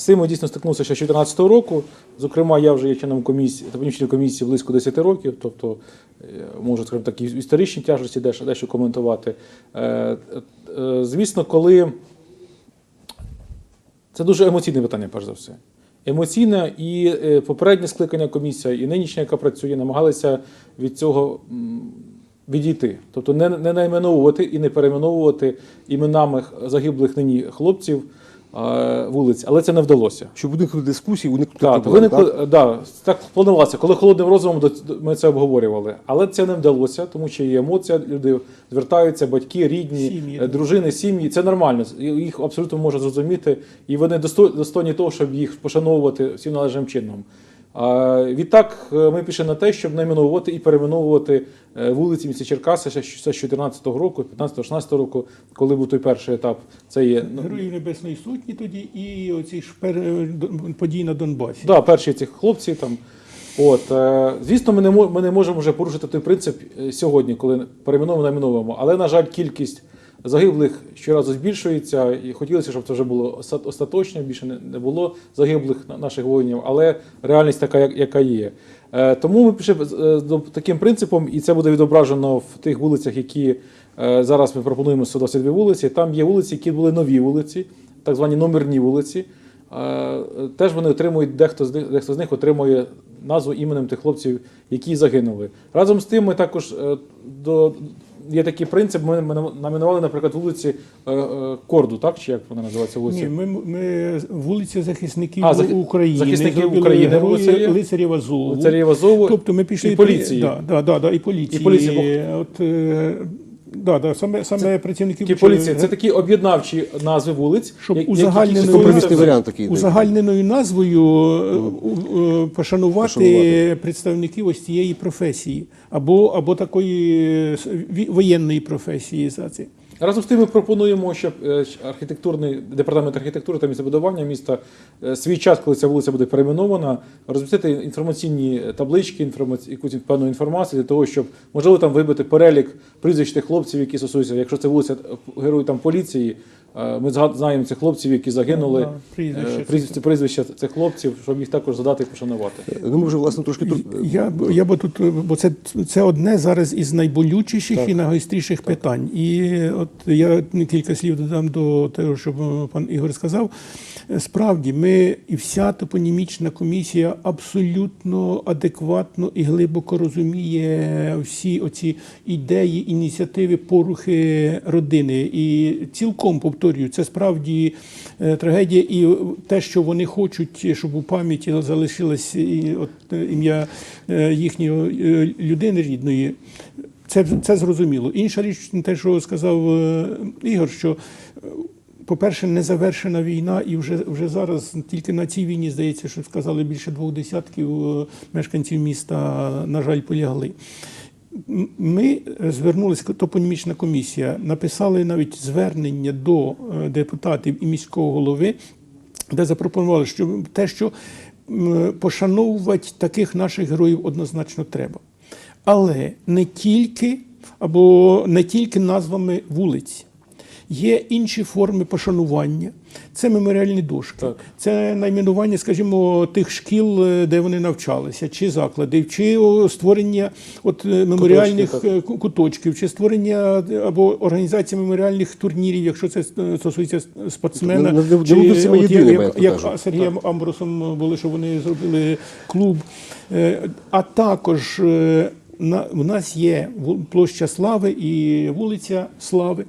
З цим ми дійсно стикнувся ще з 2014 року. Зокрема, я вже є членом комісії та комісії близько 10 років, тобто е, можу скажімо так, і в історичній тяжкості дещо, дещо коментувати. Е, е, Звісно, коли це дуже емоційне питання, перш за все. Емоційне і попереднє скликання комісія, і нинішня, яка працює, намагалися від цього відійти. Тобто не, не найменовувати і не перейменовувати іменами загиблих нині хлопців вулиць, але це не вдалося. Щоб уникнути дискусії, уникнути Так, проблем, виникли, так? да, так планувалося. Коли холодним розумом ми це обговорювали. Але це не вдалося, тому що є емоція, люди звертаються, батьки, рідні, Сім'ї, е, дружини, сім'ї. Це нормально. Їх абсолютно можна зрозуміти, і вони достойні того, щоб їх пошановувати всім належним чином. А, відтак е, ми пішли на те, щоб найменовувати і перейменовувати е, вулиці міста Черкаса ще з 2014 року, 15-16 року, коли був той перший етап. Це є ну, Героїв Небесної Сотні тоді і оці ж пер... Події на Донбасі. Да, перші ці хлопці там. От, е, звісно, ми не, ми не можемо вже порушити той принцип е, сьогодні, коли перейменовуємо, найменовуємо. Але, на жаль, кількість загиблих щоразу збільшується, і хотілося, щоб це вже було остаточно, більше не, було загиблих на- наших воїнів, але реальність така, яка є. Е, тому ми пішли е, до таким принципом, і це буде відображено в тих вулицях, які е, зараз ми пропонуємо 122 вулиці. Там є вулиці, які були нові вулиці, так звані номерні вулиці. Теж вони отримують, дехто з них, дехто з них отримує назву іменем тих хлопців, які загинули. Разом з тим, ми також до. Є такий принцип, ми ми наприклад, вулиці е, е, Корду, так? Чи як вона називається вулиця? Ні, ми, ми вулиця захисників А, захи- України. захисників України герої лицарів Азову. Лицарів Азову Тобто ми пішли і поліції. Да, да, да, да, і поліції. І поліції, От, е, да, да, саме, саме працівників Ті поліції. Це такі об'єднавчі назви вулиць, Щоб я- які узагальненою- Компромісний варіант такий. узагальненою назвою у- е, пошанувати, Пошанувати. представників ось цієї професії або, або такої е, воєнної професії за це. Разом з тим ми пропонуємо, щоб е, архітектурний департамент архітектури та містобудування міста е, свій час, коли ця вулиця буде перейменована, розмістити інформаційні таблички, інформаці... якусь певну інформацію для того, щоб можливо там вибити перелік прізвищ тих хлопців, які стосуються. Якщо це вулиця е, герої там поліції, е, ми згад- знаємо цих хлопців, які загинули. Да, прізвища е, прізвища, цих хлопців, щоб їх також задати і пошанувати. Ну, ми вже, власне, трошки тут... Я, б- я би тут, е, бо це, це одне зараз із найболючіших і найгостріших питань. І от я кілька слів додам до того, що е, пан Ігор сказав. Е, Справді, ми і вся топонімічна комісія абсолютно адекватно і глибоко розуміє всі оці ідеї, ініціативи, порухи родини. І цілком повторюю, це справді е, трагедія, і те, що вони хочуть, щоб у пам'яті залишилось е, ім'я е, їхньої людини рідної. Це, це зрозуміло. Інша річ, те, що сказав Ігор, що по-перше, не завершена війна, і вже, вже зараз тільки на цій війні, здається, що сказали більше двох десятків мешканців міста, на жаль, полягли. Ми звернулися, топонімічна комісія, написали навіть звернення до е, депутатів і міського голови, де запропонували, що те, що пошановувати таких наших героїв однозначно треба. Але не тільки або не тільки назвами вулиць. Є інші форми пошанування. Це меморіальні дошки, Так. це найменування, скажімо, тих шкіл, е, де вони навчалися, чи закладів, чи створення от, е, меморіальних е, куточків, чи створення або організація меморіальних турнірів, якщо це стосується спортсмена, Не- не- не чи будуть всіма от, єдиними, як, як як. Сергієм Амбросом були, що вони зробили клуб. А також у нас є площа Слави і вулиця Слави.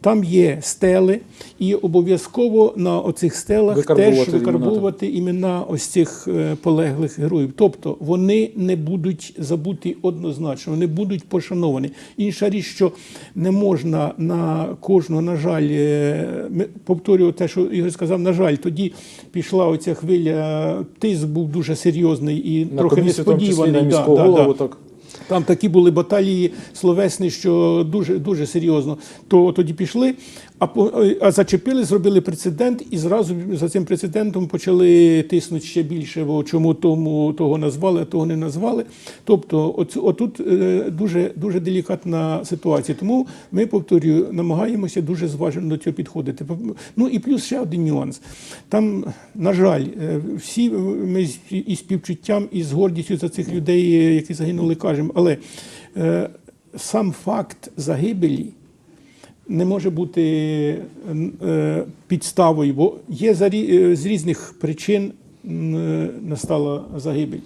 Там є стели, і обов'язково на оцих стелах Викарбувати теж імена, викарбовувати імена ось цих е, полеглих героїв. Тобто вони не будуть забуті однозначно, вони будуть пошановані. Інша річ, що не можна на кожного, на жаль, е, повторюю те, що Ігор сказав, на жаль, тоді пішла оця хвиля, тиск був дуже серйозний і На трохи комісію, в тому числі несподіваний. на Да, міського да, голову, да. так. Там такі були баталії словесні, що дуже дуже серйозно. То тоді пішли. А, по- а зачепили, зробили прецедент, і зразу за цим прецедентом почали тиснути ще більше, бо чому тому того назвали, а того не назвали. Тобто, от, отут е, дуже, дуже делікатна ситуація. Тому ми, повторюю, намагаємося дуже зважено до цього підходити. Ну і плюс ще один нюанс. Там, на жаль, е, всі ми з- співчуттям, і з гордістю за цих людей, е, які загинули, кажемо, але е, сам факт загибелі не може бути е, підставою, бо є зарі е, з різних причин е, настала загибель.